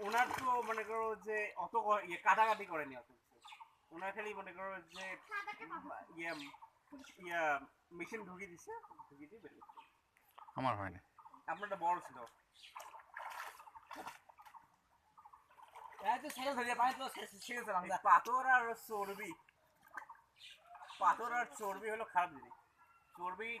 ওনার তো মনে করো যে অত ইয়ে কাটাকাটি করেনি অত। ওনার খালি মনে করো যে ইয়ে ইয়া মেশিন ঢুকিয়ে দিচ্ছে ঢুকিয়ে দিয়ে বেরিয়ে। আমার হয় না। আপনারটা বড় ছিল। পাথর আর চর্বি। পাথর আর চর্বি হলো খারাপ জিনিস। চর্বি এই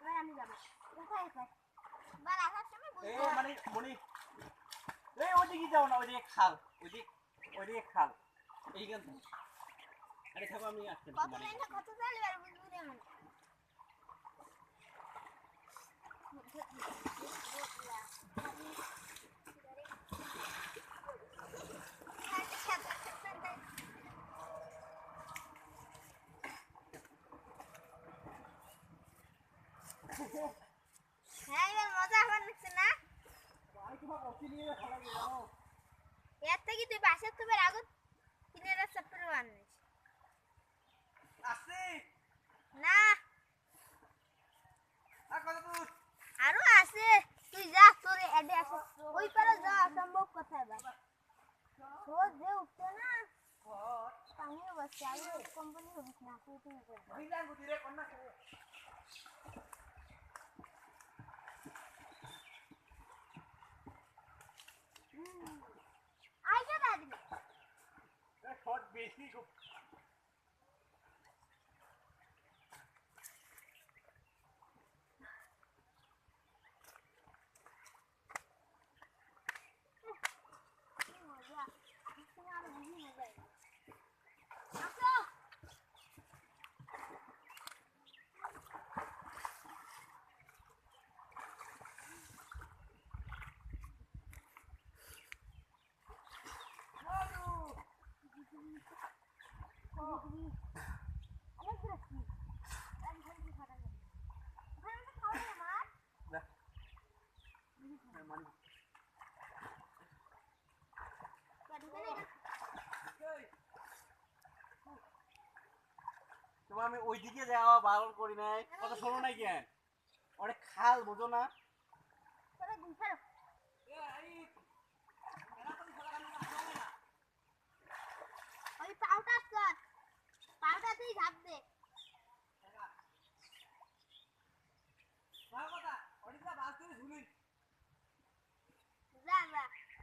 কিসে মনে হয় এই যাও এই মানে মনি এই ওইদিকে যাও না ওইদিকে খাল ওইদিক ওইদিকে খাল। এইখান থেকে। আরে খাব আমি আসতে কত লাইনটা কত চালবে আর বুঝবি না আমি হ্যাঁ এবার মজা হবার নিচ্ছে না এর থেকে তুই বাসার তুমি আগত কিনে রাস্তা পুরো আনিস না। আর আরও আছে। তুই যা তোর এডে আছে। ওই পারে যা অসম্ভব কথা এবার। রোজ যে উঠছে না? পানিও বসছে আমি কোম্পানি হবিস না তুই তুমি Pedro তোমার আমি ওইদিকে যাওয়া বারণ করি নাই। কত শোনো নাই কেন অনেক খাল, বুঝো না। পাউডার পাউডার দিয়ে দে।